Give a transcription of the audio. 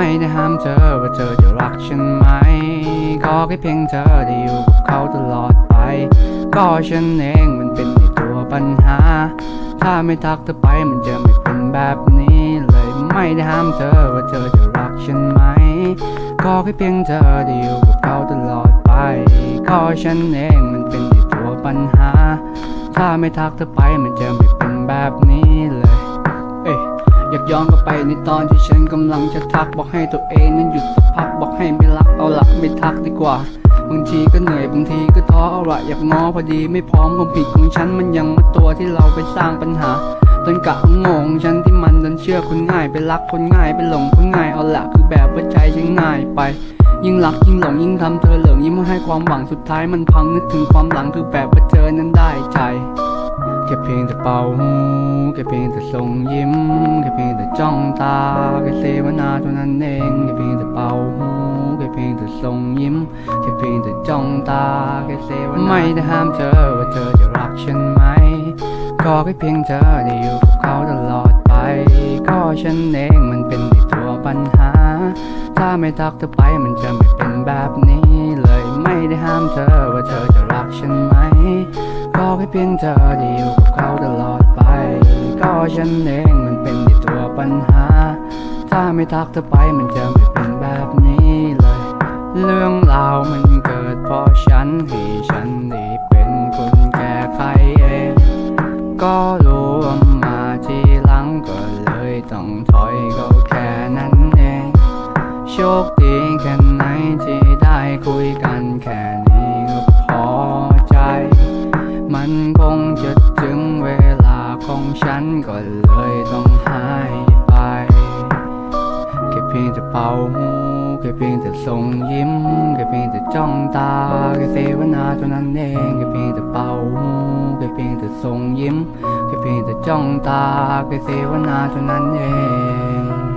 ไม่ได้ห้ามเธอว่าเธอจะรักฉันไหมก็แค่เพียงเธอได้อยู่กับเขาตลอดไป ก็ฉันเองมันเป็นในตัวปัญหา ถ้าไม่ทักเธอไปมันจะไม่เป็นแบบนี้เลย ไม่ได้ห้ามเธอว่าเธอจะรักฉันไหมก็แค่เพียงเธอได้อยู่กับเขาตลอดไป ก็ฉันเองมันเป็นในตัวปัญหา ถ้าไม่ทักเธอไปมันจะไม่เป็นแบบนี้เลย ย้อนกลับไปในตอนที่ฉันกำลังจะทักบอกให้ตัวเองนั้นหยุดสักพักบอกให้ไม่รักเอาละไม่ทักดีกว่าบางทีก็เหนื่อยบางทีก็ท้อเอาละอยากง้อพอดีไม่พร้อมความผิดของฉันมันยังมาตัวที่เราไปสร้างปัญหาต้นกะของโง่ของฉันที่มันดันเชื่อคนง่ายไปรักคนง่ายไปหลงคนง่ายเอาละคือแบบว่าใจฉันง่ายไปยิ่งรักยิ่งหลงยิ่งทำเธอเหลิงยิ่งไม่ให้ความหวังสุดท้ายมันพังนึกถึงความหลังคือแบบว่าเธอนั้นได้ใจ แค่เพียงแต่เป่าหูแค่เพียงแต่ส่งยิ้มแค่เพียงแต่จ้องตาแค่เสวนาเท่านั้นเองแค่เพียงแต่เป่าหูแค่เพียงแต่ส่งยิ้มแค่เพียงแต่จ้องตาแค่เสวนาไม่ได้ห้ามเธอว่าเธอจะรักฉันไหมก็แค่เพียงเธอได้อยู่กับเขาตลอดไปก็ฉันเองมันเป็นในตัวปัญหา ถ้าไม่ทักเธอไปมันจะไม่เป็นแบบนี้เลยไม่ได้ห้ามเธอว่าเธอจะรักฉันไหม ก็แค่เพียงเธอได้อยู่กับเขาตลอดไป ก็ฉันเองมันเป็นในตัวปัญหา ถ้าไม่ทักเธอไปมันจะไม่เป็นแบบนี้เลย เรื่องราวมันเกิดเพราะฉันให้ฉันได้เป็นคนแก้ไขเอง ก็รู้ว่ามาทีหลังก็เลยต้องถอยก็แค่นั้นเอง โชคดีแค่ไหนที่ได้คุยกันแค่ ก็เลยต้องหายไป แค่เพียงแต่เป่าหูแค่เพียงแต่ส่งยิ้มแค่เพียงแต่จ้องตาแค่เสวนาเท่านั้นเองแค่เพียงแต่เป่าหูแค่เพียงแต่ส่งยิ้มแค่เพียงแต่จ้องตาแค่เสวนาเท่านั้นเอง